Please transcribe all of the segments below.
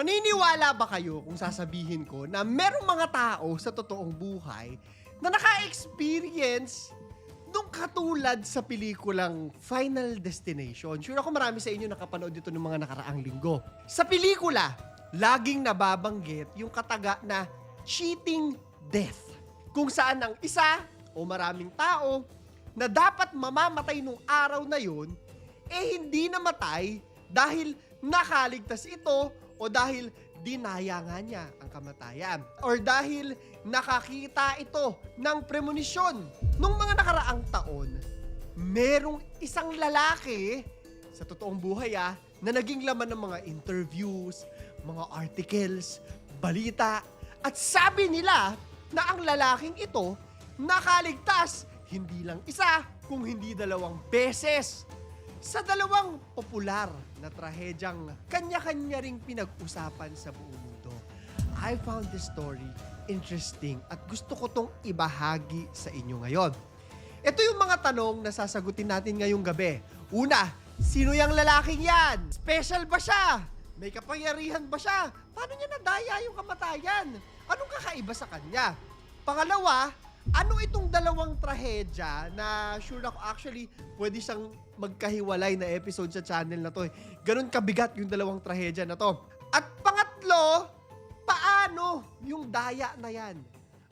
Maniniwala ba kayo kung sasabihin ko na merong mga tao sa totoong buhay na naka-experience nung katulad sa pelikulang Final Destination? Sure ako marami sa inyo nakapanood dito ng mga nakaraang linggo. Sa pelikula, laging nababanggit yung kataga na cheating death. Kung saan ang isa o maraming tao na dapat mamamatay nung araw na yun, eh hindi namatay dahil nakaligtas ito o dahil dinaya nga niya ang kamatayan. Or dahil nakakita ito ng premonition. Nung mga nakaraang taon, merong isang lalaki sa totoong buhay ah, na naging laman ng mga interviews, mga articles, balita, at sabi nila na ang lalaking ito nakaligtas hindi lang isa, kung hindi dalawang beses sa dalawang popular na trahedyang kanya-kanya ring pinag-usapan sa buong mundo. I found this story interesting at gusto ko tong ibahagi sa inyo ngayon. Ito yung mga tanong na sasagutin natin ngayong gabi. Una, sino yung lalaking yan? Special ba siya? May kapangyarihan ba siya? Paano niya nadaya yung kamatayan? Anong kakaiba sa kanya? Pangalawa, ano itong dalawang trahedya na sure ako actually pwede siyang magkahiwalay na episode sa channel na to. eh. Ganun kabigat yung dalawang trahedya na to. At pangatlo, paano yung daya na yan?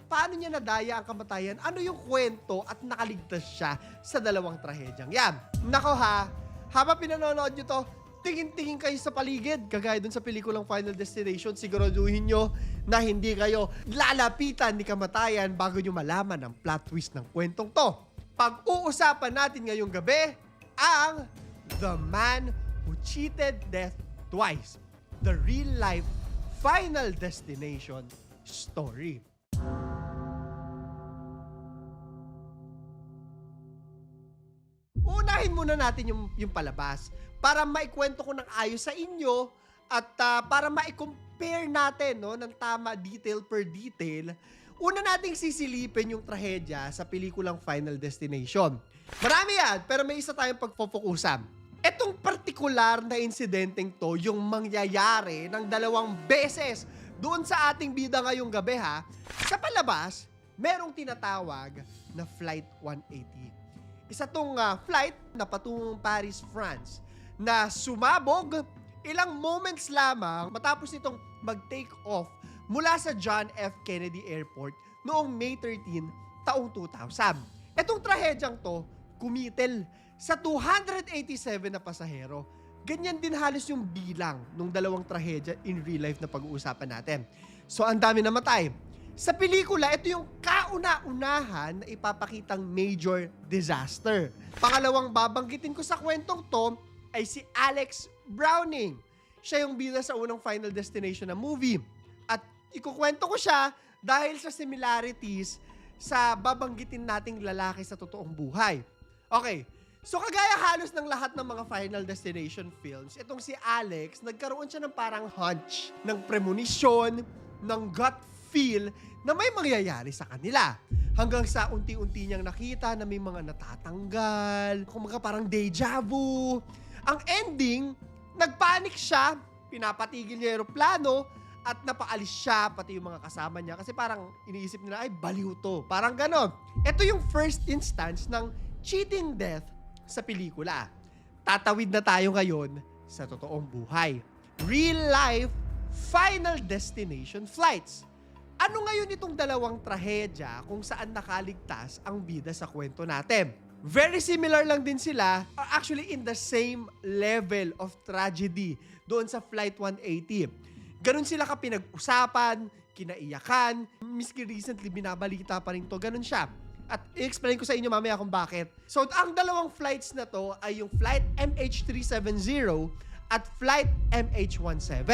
Paano niya nadaya ang kamatayan? Ano yung kwento at nakaligtas siya sa dalawang trahedyang yan? Nako ha, habang pinanonood nyo to, tingin-tingin kayo sa paligid. Kagaya dun sa pelikulang Final Destination, siguraduhin nyo na hindi kayo lalapitan ni kamatayan bago nyo malaman ang plot twist ng kwentong to. Pag-uusapan natin ngayong gabi ang The Man Who Cheated Death Twice. The real life Final Destination story. Unahin muna natin yung, yung palabas para maikwento ko ng ayos sa inyo at ah, para ma-compare natin no, ng tama detail per detail. Una nating sisilipin yung trahedya sa pelikulang Final Destination. Marami yan, pero may isa tayong pagpofokusan. Etong partikular na insidenteng to, yung mangyayari ng dalawang beses doon sa ating bida ngayong gabi ha, sa palabas, merong tinatawag na Flight 180. Isa tong ah, flight na patungong Paris, France na sumabog ilang moments lamang matapos nitong mag-take off mula sa John F. Kennedy Airport noong May 13, taong 2000. Etong trahedyang to, kumitil sa 287 na pasahero. Ganyan din halos yung bilang nung dalawang trahedya in real life na pag-uusapan natin. So ang dami namatay. Sa pelikula, ito yung kauna-unahan na ipapakitang major disaster. Pangalawang babanggitin ko sa kwentong to ay si Alex Browning. Siya yung bida sa unang Final Destination na movie. At ikukwento ko siya dahil sa similarities sa babanggitin nating lalaki sa totoong buhay. Okay, so kagaya halos ng lahat ng mga Final Destination films, itong si Alex, nagkaroon siya ng parang hunch, ng premonition, ng gut feel na may mangyayari sa kanila. Hanggang sa unti-unti niyang nakita na may mga natatanggal, kumaga parang deja vu. Ang ending, nagpanik siya, pinapatigil niya yung aeroplano, at napaalis siya, pati yung mga kasama niya. Kasi parang iniisip nila, ay, baliw to. Parang ganon. Ito yung first instance ng cheating death sa pelikula. Tatawid na tayo ngayon sa totoong buhay. Real life, final destination flights. Ano ngayon itong dalawang trahedya kung saan nakaligtas ang bida sa kwento natin? Very similar lang din sila, or actually in the same level of tragedy doon sa Flight 180. Ganon sila ka pinag-usapan, kinaiyakan, miski recently binabalita pa rin to, ganon siya. At i-explain ko sa inyo mamaya kung bakit. So, ang dalawang flights na to ay yung Flight MH370 at Flight MH17.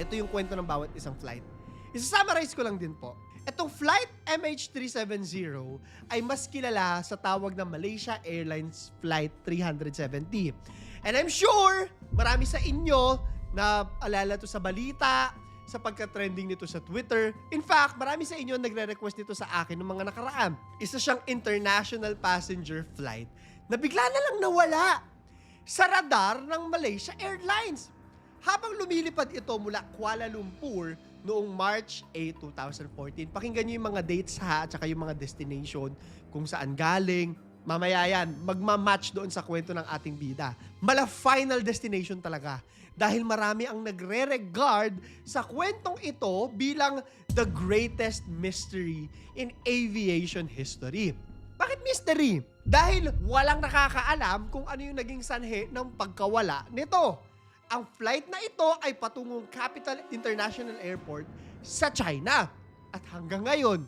Ito yung kwento ng bawat isang flight. Isa-summarize ko lang din po. Itong Flight MH370 ay mas kilala sa tawag na Malaysia Airlines Flight 370. And I'm sure marami sa inyo na alala to sa balita, sa pagka-trending nito sa Twitter. In fact, marami sa inyo nagre-request nito sa akin ng mga nakaraan. Isa siyang international passenger flight na bigla na lang nawala sa radar ng Malaysia Airlines. Habang lumilipad ito mula Kuala Lumpur noong March 8, 2014, pakinggan nyo yung mga dates ha, at saka yung mga destination, kung saan galing. Mamaya yan, magmamatch doon sa kwento ng ating bida. Mala final destination talaga. Dahil marami ang nagre-regard sa kwentong ito bilang the greatest mystery in aviation history. Bakit mystery? Dahil walang nakakaalam kung ano yung naging sanhe ng pagkawala nito. Ang flight na ito ay patungong Capital International Airport sa China. At hanggang ngayon,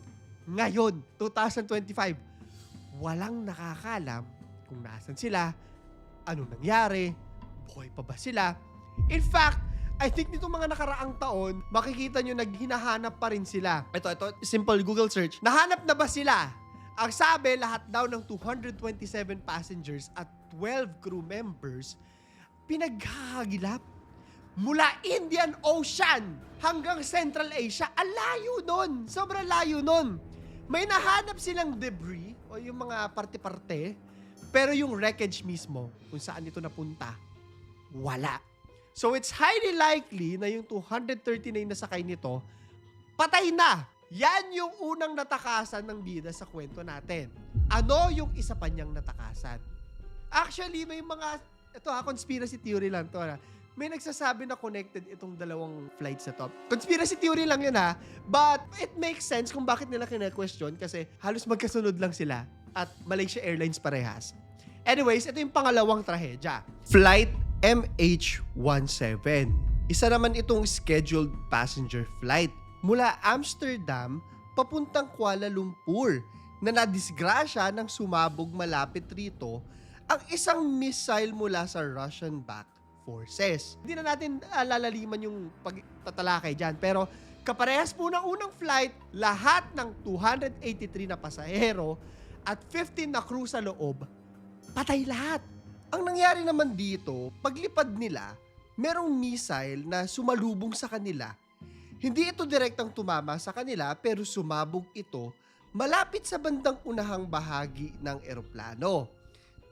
ngayon, 2025, walang nakakaalam kung nasan sila, anong nangyari, buhay pa ba sila. In fact, I think nito mga nakaraang taon, makikita nyo naghinahanap pa rin sila. Ito, ito, simple Google search. Nahanap na ba sila? Ang sabi, lahat daw ng 227 passengers at 12 crew members pinaghahagilap mula Indian Ocean hanggang Central Asia. Ang layo nun. Sobrang layo nun. May nahanap silang debris o yung mga parte-parte, pero yung wreckage mismo, kung saan ito napunta, wala. So it's highly likely na yung 239 na sakay nito, patay na. Yan yung unang natakasan ng bida sa kwento natin. Ano yung isa pa niyang natakasan? Actually, may mga, ito ha, conspiracy theory lang to ha. May nagsasabi na connected itong dalawang flights na to. Conspiracy theory lang yun ha, but it makes sense kung bakit nila kina-question kasi halos magkasunod lang sila at Malaysia Airlines parehas. Anyways, ito yung pangalawang trahedya. Flight MH17. Isa naman itong scheduled passenger flight mula Amsterdam papuntang Kuala Lumpur na nadisgrasya nang sumabog malapit rito ang isang missile mula sa Russian-backed forces. Hindi na natin uh, lalaliman yung pagtatalakay dyan, pero kaparehas po ng unang flight, lahat ng 283 na pasahero at 15 na crew sa loob, patay lahat. Ang nangyari naman dito, paglipad nila, merong missile na sumalubong sa kanila. Hindi ito direktang tumama sa kanila pero sumabog ito malapit sa bandang unahang bahagi ng eroplano.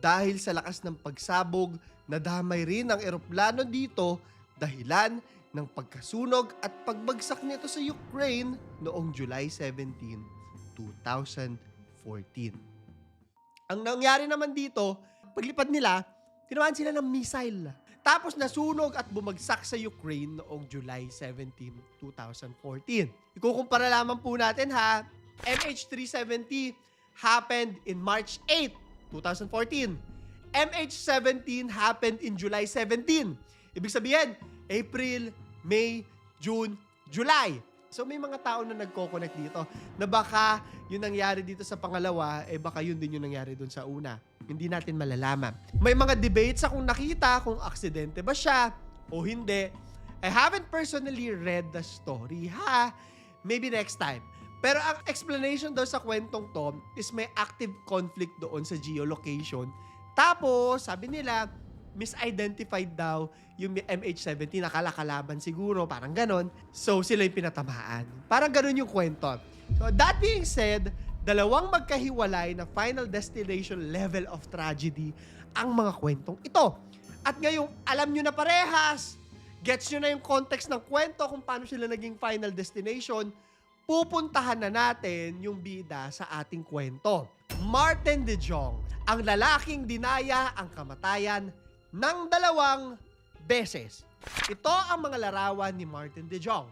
Dahil sa lakas ng pagsabog, nadamay rin ang eroplano dito dahilan ng pagkasunog at pagbagsak nito sa Ukraine noong July 17, 2014. Ang nangyari naman dito, paglipad nila, tinamaan sila ng missile. Tapos nasunog at bumagsak sa Ukraine noong July 17, 2014. Ikukumpara lamang po natin ha, MH370 happened in March 8, 2014. MH17 happened in July 17. Ibig sabihin, April, May, June, July. So may mga tao na nagko-connect dito na baka yung nangyari dito sa pangalawa, eh baka yun din yung nangyari dun sa una. Hindi natin malalaman. May mga debates akong nakita kung aksidente ba siya o hindi. I haven't personally read the story, ha? Maybe next time. Pero ang explanation daw sa kwentong to is may active conflict doon sa geolocation. Tapos, sabi nila, misidentified daw yung MH17, nakala kalaban siguro, parang ganon. So, sila yung pinatamaan. Parang ganon yung kwento. So, that being said, dalawang magkahiwalay na final destination level of tragedy ang mga kwentong ito. At ngayong alam nyo na parehas, gets nyo na yung context ng kwento kung paano sila naging final destination, pupuntahan na natin yung bida sa ating kwento. Martin De Jong, ang lalaking dinaya ang kamatayan ng dalawang beses. Ito ang mga larawan ni Martin De Jong.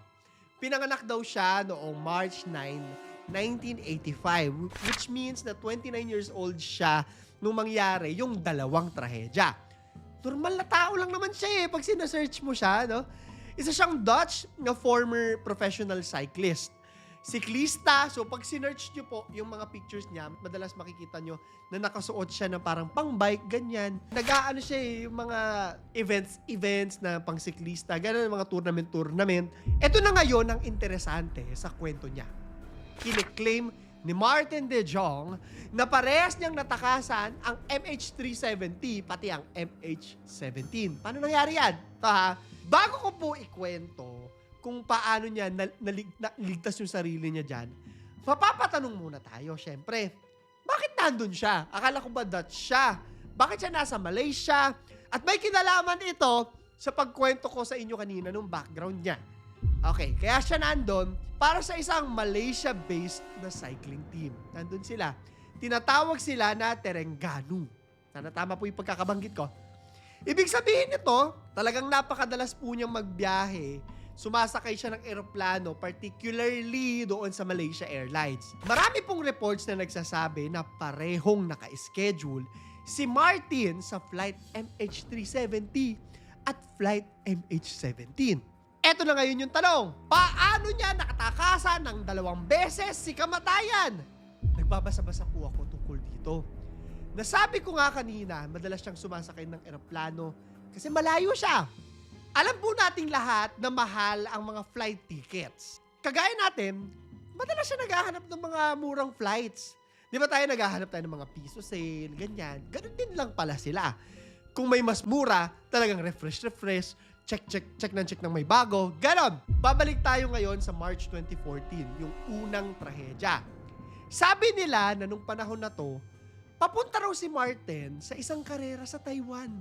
Pinanganak daw siya noong March 9, 1985, which means na 29 years old siya nung mangyari yung dalawang trahedya. Normal na tao lang naman siya eh, pag sinesearch mo siya, no? Isa siyang Dutch na former professional cyclist siklista. So, pag sinearch nyo po yung mga pictures niya, madalas makikita nyo na nakasuot siya ng parang pang-bike, ganyan. Nag-aano siya eh, yung mga events, events na pang siklista, ganun, mga tournament, tournament. Ito na ngayon ang interesante sa kwento niya. Kiniklaim ni Martin De Jong na parehas niyang natakasan ang MH370 pati ang MH17. Paano nangyari yan? Ito ha, bago ko po ikwento kung paano niya nal- nalig- naligtas yung sarili niya dyan, mapapatanong muna tayo, syempre. Bakit nandun siya? Akala ko ba Dutch siya? Bakit siya nasa Malaysia? At may kinalaman ito sa pagkwento ko sa inyo kanina nung background niya. Okay, kaya siya nandun para sa isang Malaysia-based na cycling team. Nandun sila. Tinatawag sila na Terengganu. Sana tama po yung pagkakabanggit ko. Ibig sabihin nito, talagang napakadalas po niyang magbiyahe. Sumasakay siya ng eroplano, particularly doon sa Malaysia Airlines. Marami pong reports na nagsasabi na parehong naka-schedule si Martin sa flight MH370 at flight MH17. Eto na ngayon yung tanong, paano niya nakatakasan ng dalawang beses si kamatayan? Nagbabasa-basa po ako tungkol dito. Nasabi ko nga kanina, madalas siyang sumasakay ng eroplano kasi malayo siya. Alam po nating lahat na mahal ang mga flight tickets. Kagaya natin, madalas siya naghahanap ng mga murang flights. Di ba tayo naghahanap tayo ng mga piso sale, ganyan. Ganun din lang pala sila. Kung may mas mura, talagang refresh, refresh, check, check, check ng check ng may bago, ganon. Babalik tayo ngayon sa March 2014, yung unang trahedya. Sabi nila na nung panahon na to, papunta raw si Martin sa isang karera sa Taiwan.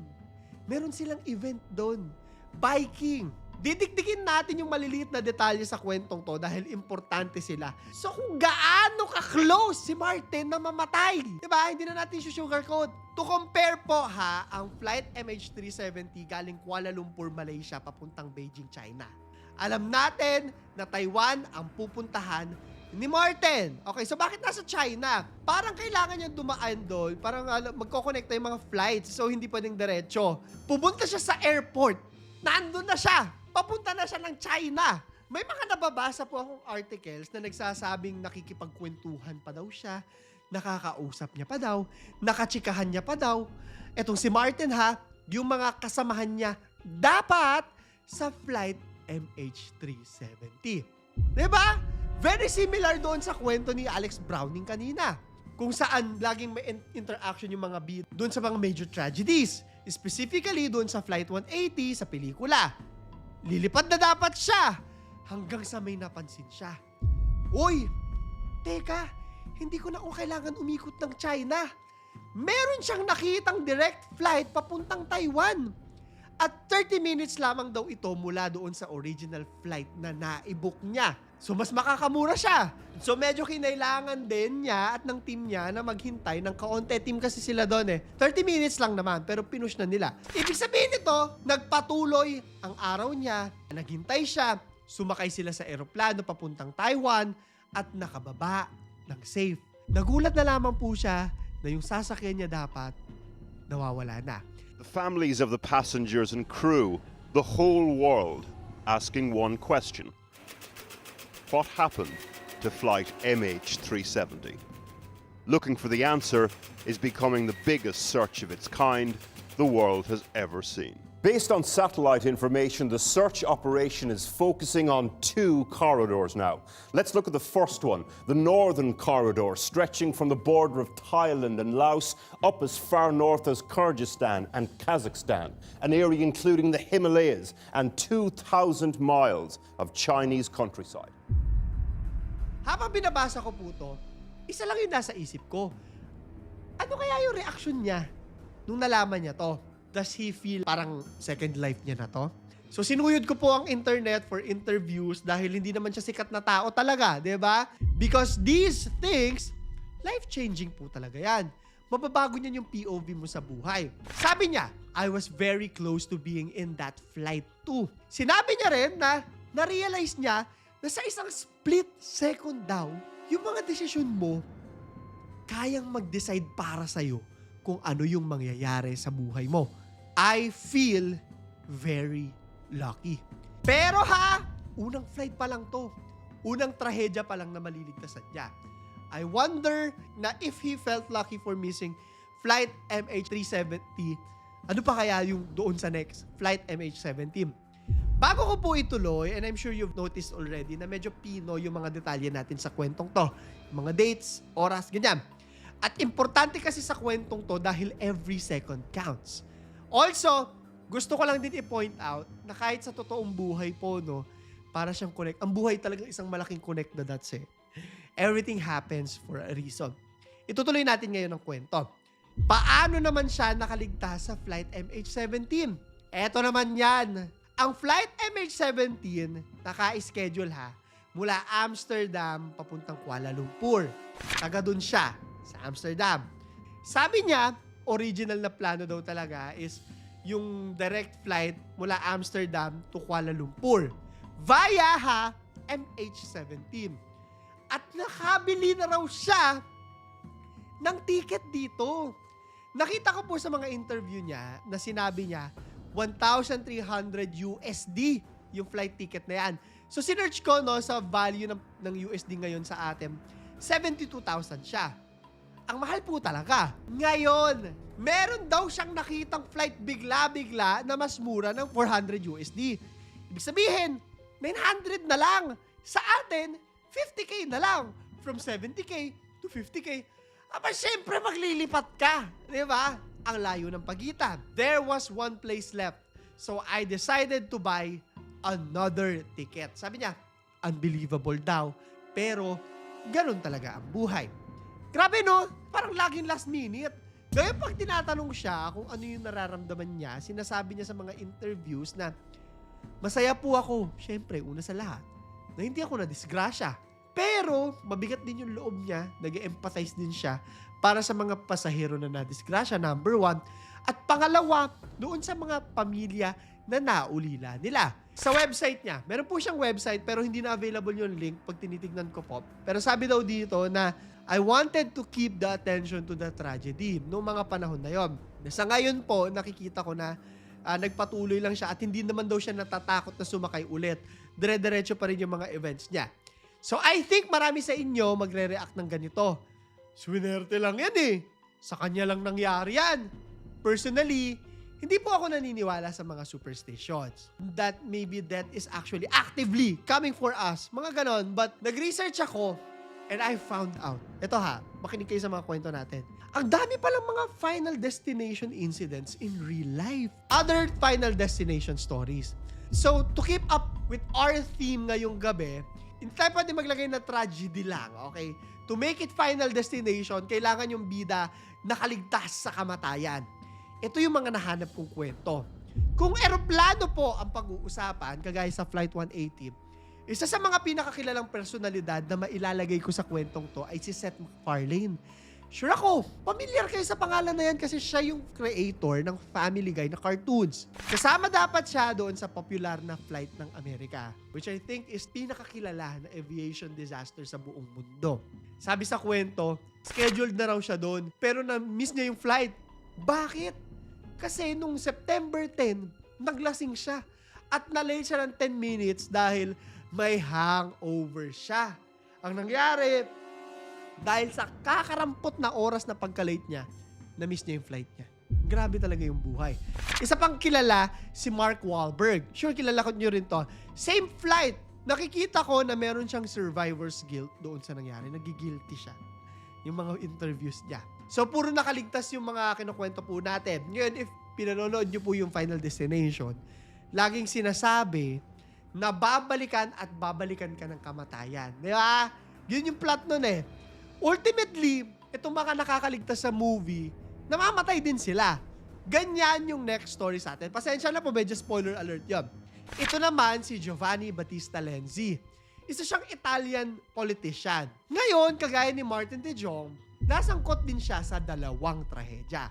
Meron silang event doon. Biking. Didikdikin natin yung maliliit na detalye sa kwentong to dahil importante sila. So kung gaano ka-close si Martin na mamatay. 'Di ba? Hindi na natin sugarcoat. To compare po ha, ang flight MH370 galing Kuala Lumpur, Malaysia papuntang Beijing, China. Alam natin na Taiwan ang pupuntahan ni Martin. Okay, so bakit nasa China? Parang kailangan niya dumaan doon. Parang alam, magkoconnect yung mga flights so hindi pwedeng diretso. Pupunta siya sa airport. Nandun na siya. Papunta na siya ng China. May mga nababasa po akong articles na nagsasabing nakikipagkwentuhan pa daw siya, nakakausap niya pa daw, nakachikahan niya pa daw. Etong si Martin ha, yung mga kasamahan niya dapat sa flight MH370. 'Di ba? Very similar doon sa kwento ni Alex Browning kanina. Kung saan laging may in- interaction yung mga bid doon sa mga major tragedies. Specifically doon sa Flight 180 sa pelikula. Lilipad na dapat siya hanggang sa may napansin siya. Uy, teka, hindi ko na ako kailangan umikot ng China. Meron siyang nakitang direct flight papuntang Taiwan. At 30 minutes lamang daw ito mula doon sa original flight na naibook niya. So mas makakamura siya. So medyo kinailangan din niya at ng team niya na maghintay ng kaunti. Team kasi sila doon eh. 30 minutes lang naman pero pinush na nila. Ibig sabihin nito, nagpatuloy ang araw niya, naghintay siya, sumakay sila sa eroplano papuntang Taiwan at nakababa ng safe. Nagulat na lamang po siya na yung sasakyan niya dapat nawawala na. The families of the passengers and crew, the whole world, asking one question What happened to flight MH370? Looking for the answer is becoming the biggest search of its kind the world has ever seen. Based on satellite information, the search operation is focusing on two corridors now. Let's look at the first one, the northern corridor, stretching from the border of Thailand and Laos up as far north as Kyrgyzstan and Kazakhstan, an area including the Himalayas and 2,000 miles of Chinese countryside. Habang binabasa ko po to, isa lang yung nasa isip ko. Ano kaya yung reaction niya nung nalaman niya to? Does he feel parang second life niya na to? So sinuyod ko po ang internet for interviews dahil hindi naman siya sikat na tao talaga, 'di ba? Because these things, life-changing po talaga 'yan. Mababago niyan yung POV mo sa buhay. Sabi niya, I was very close to being in that flight too. Sinabi niya rin na na-realize niya na sa isang split second daw, yung mga desisyon mo, kayang mag-decide para sa'yo kung ano yung mangyayari sa buhay mo. I feel very lucky. Pero ha, unang flight pa lang to. Unang trahedya pa lang na maliligtasan niya. I wonder na if he felt lucky for missing flight MH370, ano pa kaya yung doon sa next, flight MH17? Bago ko po ituloy, and I'm sure you've noticed already na medyo pino yung mga detalye natin sa kwentong to. Mga dates, oras, ganyan. At importante kasi sa kwentong to dahil every second counts. Also, gusto ko lang din i-point out na kahit sa totoong buhay po, no, para siyang connect. Ang buhay talaga isang malaking connect the dots eh. Everything happens for a reason. Itutuloy natin ngayon ang kwento. Paano naman siya nakaligtas sa flight MH17? Eto naman yan. Ang flight MH17, naka-schedule ha, mula Amsterdam papuntang Kuala Lumpur. Taga dun siya, sa Amsterdam. Sabi niya, original na plano daw talaga is yung direct flight mula Amsterdam to Kuala Lumpur via ha MH17. At nakabili na raw siya ng ticket dito. Nakita ko po sa mga interview niya na sinabi niya 1,300 USD yung flight ticket na yan. So, sinerch ko no, sa value ng, ng USD ngayon sa atin, 72,000 siya. Ang mahal po talaga. Ngayon, meron daw siyang nakitang flight bigla-bigla na mas mura ng 400 USD. Ibig sabihin, 900 na lang. Sa atin, 50k na lang. From 70k to 50k. Aba, syempre maglilipat ka. Di ba? Ang layo ng pagitan. There was one place left. So I decided to buy another ticket. Sabi niya, unbelievable daw. Pero, ganun talaga ang buhay. Grabe no? Parang laging last minute. Ngayon pag tinatanong siya kung ano yung nararamdaman niya, sinasabi niya sa mga interviews na masaya po ako, syempre, una sa lahat, na hindi ako na-disgrasya. Pero, mabigat din yung loob niya, nag empathize din siya para sa mga pasahero na na-disgrasya, number one. At pangalawa, doon sa mga pamilya na naulila nila. Sa website niya, meron po siyang website pero hindi na available yung link pag tinitignan ko po. Pero sabi daw dito na I wanted to keep the attention to the tragedy noong mga panahon na yon. Sa ngayon po, nakikita ko na ah, nagpatuloy lang siya at hindi naman daw siya natatakot na sumakay ulit. Dire-diretso pa rin yung mga events niya. So I think marami sa inyo magre-react ng ganito. Swinerte lang yan eh. Sa kanya lang nangyari yan. Personally, hindi po ako naniniwala sa mga superstitions. That maybe that is actually actively coming for us. Mga ganon. But nag-research ako and I found out. Ito ha, makinig kayo sa mga kwento natin. Ang dami palang mga final destination incidents in real life. Other final destination stories. So, to keep up with our theme ngayong gabi, hindi tayo pwede maglagay na tragedy lang, okay? To make it final destination, kailangan yung bida nakaligtas sa kamatayan. Ito yung mga nahanap kong kwento. Kung eroplano po ang pag-uusapan, kagaya sa Flight 180, isa sa mga pinakakilalang personalidad na mailalagay ko sa kwentong to ay si Seth MacFarlane. Sure ako, familiar kayo sa pangalan na yan kasi siya yung creator ng Family Guy na cartoons. Kasama dapat siya doon sa popular na flight ng Amerika, which I think is pinakakilala na aviation disaster sa buong mundo. Sabi sa kwento, scheduled na raw siya doon, pero na-miss niya yung flight. Bakit? Kasi nung September 10, naglasing siya. At na-late siya ng 10 minutes dahil may hangover siya. Ang nangyari, dahil sa kakarampot na oras na pagka-late niya, na-miss niya yung flight niya. Grabe talaga yung buhay. Isa pang kilala, si Mark Wahlberg. Sure, kilala ko nyo rin to. Same flight. Nakikita ko na meron siyang survivor's guilt doon sa nangyari. Nagigilty siya. Yung mga interviews niya. So, puro nakaligtas yung mga kinukwento po natin. Ngayon, if pinanonood nyo po yung Final Destination, laging sinasabi na babalikan at babalikan ka ng kamatayan. Di ba? Yun yung plot nun eh. Ultimately, itong mga nakakaligtas sa movie, namamatay din sila. Ganyan yung next story sa atin. Pasensya na po, medyo spoiler alert yun. Ito naman si Giovanni Battista Lenzi. Isa siyang Italian politician. Ngayon, kagaya ni Martin De Jong, nasangkot din siya sa dalawang trahedya.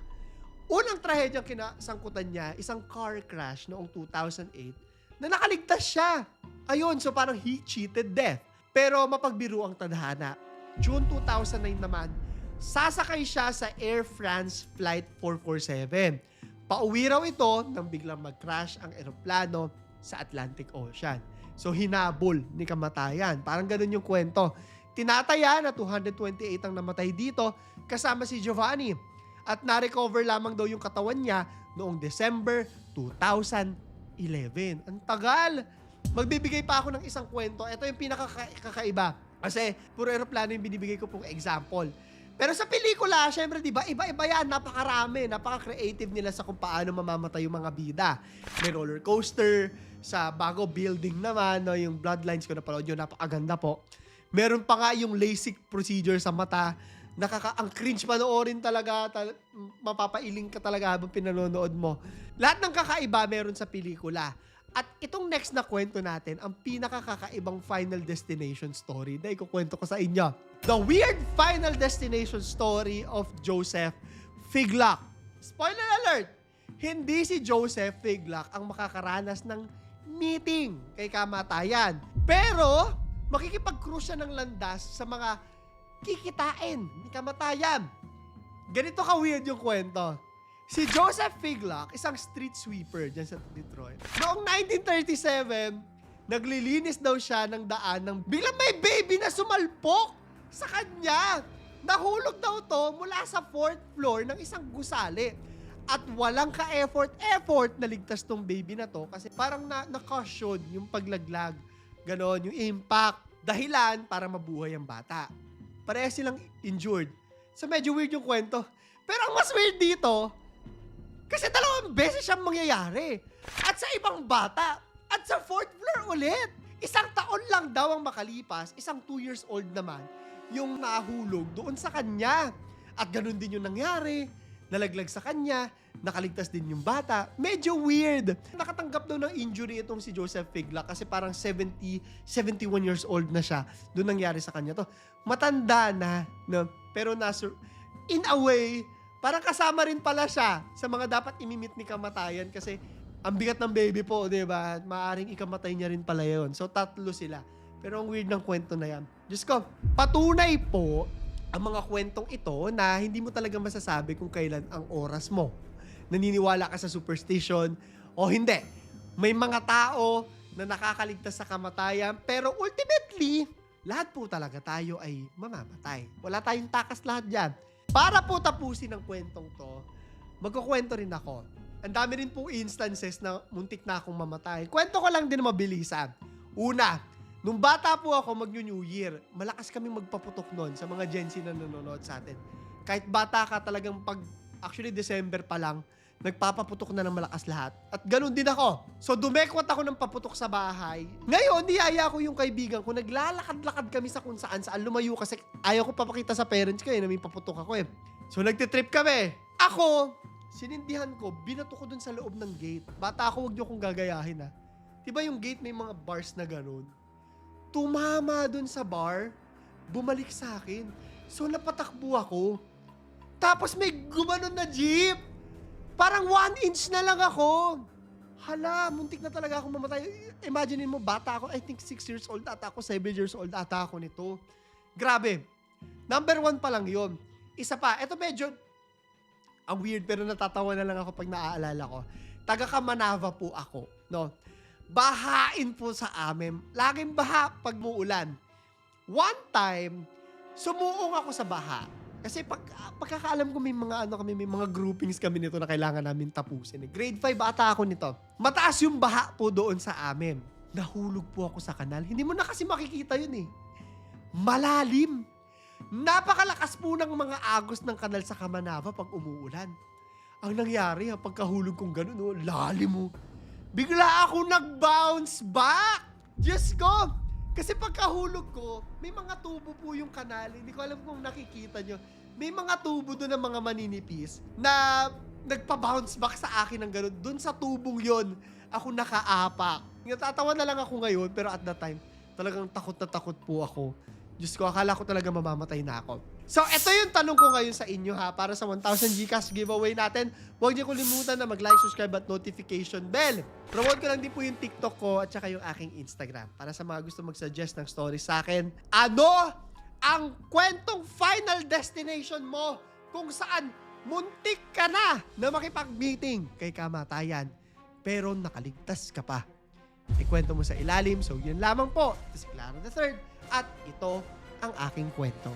Unang trahedyang kinasangkutan niya, isang car crash noong 2008 na nakaligtas siya. Ayun, so parang he cheated death. Pero mapagbiro ang tadhana. June 2009 naman, sasakay siya sa Air France Flight 447. Pauwi raw ito nang biglang mag-crash ang eroplano sa Atlantic Ocean. So hinabol ni kamatayan. Parang ganun yung kwento. Tinataya na 228 ang namatay dito kasama si Giovanni. At na-recover lamang daw yung katawan niya noong December 2011. Ang tagal! Magbibigay pa ako ng isang kwento. Ito yung pinakakaiba. Kasi puro aeroplano yung binibigay ko pong example. Pero sa pelikula, syempre, di ba, iba-iba yan. Napakarami, napaka-creative nila sa kung paano mamamatay yung mga bida. May roller coaster, sa bago building naman, no, yung bloodlines ko na panood yun, napakaganda po. Meron pa nga yung LASIK procedure sa mata nakaka ang cringe panoorin talaga, tal- mapapailing ka talaga habang pinanonood mo. Lahat ng kakaiba meron sa pelikula. At itong next na kwento natin, ang pinakakakaibang Final Destination story na ikukwento ko sa inyo. The Weird Final Destination Story of Joseph Figlock. Spoiler alert! Hindi si Joseph Figlock ang makakaranas ng meeting kay kamatayan. Pero, makikipag-cruise siya ng landas sa mga kikitain ni kamatayan. Ganito ka-weird yung kwento. Si Joseph Figlock, isang street sweeper dyan sa Detroit. Noong 1937, naglilinis daw siya ng daan ng biglang may baby na sumalpok sa kanya. Nahulog daw to mula sa fourth floor ng isang gusali. At walang ka-effort, effort na ligtas tong baby na to kasi parang na, na-caution yung paglaglag. Ganon, yung impact. Dahilan para mabuhay ang bata. Parehas silang injured. So medyo weird yung kwento. Pero ang mas weird dito, kasi dalawang beses siyang mangyayari. At sa ibang bata. At sa fourth floor ulit. Isang taon lang daw ang makalipas. Isang two years old naman yung nahulog doon sa kanya. At ganun din yung nangyari. Nalaglag sa kanya. Nakaligtas din yung bata. Medyo weird. Nakatanggap daw ng injury itong si Joseph Figla kasi parang 70, 71 years old na siya. Doon nangyari sa kanya to. Matanda na, no? pero nasa, in a way, parang kasama rin pala siya sa mga dapat imimit ni kamatayan kasi ang bigat ng baby po, di ba? Maaring ikamatay niya rin pala yun. So, tatlo sila. Pero ang weird ng kwento na yan. Diyos ko, patunay po ang mga kwentong ito na hindi mo talaga masasabi kung kailan ang oras mo. Naniniwala ka sa superstition o hindi. May mga tao na nakakaligtas sa kamatayan pero ultimately, lahat po talaga tayo ay mamamatay. Wala tayong takas lahat dyan. Para po tapusin ang kwentong to, magkukwento rin ako. Ang dami rin po instances na muntik na akong mamatay. Kwento ko lang din mabilisan. Una, nung bata po ako mag-New Year, malakas kami magpaputok noon sa mga Gen Z na nanonood sa atin. Kahit bata ka talagang pag, actually December pa lang, nagpapaputok na ng malakas lahat. At ganun din ako. So dumekwat ako ng paputok sa bahay. Ngayon, niyaya ko yung kaibigan ko. Naglalakad-lakad kami sa kung saan saan lumayo kasi ayaw ko papakita sa parents ko eh na may paputok ako eh. So nagtitrip kami. Ako, sinindihan ko, binato ko dun sa loob ng gate. Bata ako, wag niyo kong gagayahin ha. Diba yung gate may mga bars na ganun? Tumama dun sa bar, bumalik sa akin. So napatakbo ako. Tapos may gumanon na jeep. Parang one inch na lang ako. Hala, muntik na talaga ako mamatay. Imagine mo, bata ako. I think 6 years old ata ako, 7 years old ata ako nito. Grabe. Number one pa lang yon. Isa pa, eto medyo, ang weird pero natatawa na lang ako pag naaalala ko. Taga Kamanava po ako. No? Bahain po sa amin. Laging baha pag muulan. One time, sumuong ako sa baha. Kasi pag, pagkakaalam ko may mga ano kami, may mga groupings kami nito na kailangan namin tapusin. Grade 5 ata ako nito. Mataas yung baha po doon sa amin. Nahulog po ako sa kanal. Hindi mo na kasi makikita yun eh. Malalim. Napakalakas po ng mga agos ng kanal sa Kamanava pag umuulan. Ang nangyari ha, pagkahulog kong ganun, oh, lalim mo. Bigla ako nag-bounce back! Diyos ko! Kasi pagkahulog ko, may mga tubo po yung kanal. Hindi ko alam kung nakikita nyo. May mga tubo doon ng mga maninipis na nagpa-bounce back sa akin ng ganun. Doon sa tubong yon ako nakaapak. Natatawa na lang ako ngayon, pero at that time, talagang takot na takot po ako. Diyos ko, akala ko talaga mamamatay na ako. So, ito yung tanong ko ngayon sa inyo ha, para sa 1,000 Gcash giveaway natin. Huwag niyo kalimutan na mag-like, subscribe at notification bell. Promote ko lang din po yung TikTok ko at saka yung aking Instagram para sa mga gusto mag-suggest ng stories sa akin. Ano ang kwentong final destination mo kung saan muntik ka na na makipag-meeting kay kamatayan pero nakaligtas ka pa? Ikwento mo sa ilalim. So, yun lamang po. Ito si Clara the Third at ito ang aking kwento.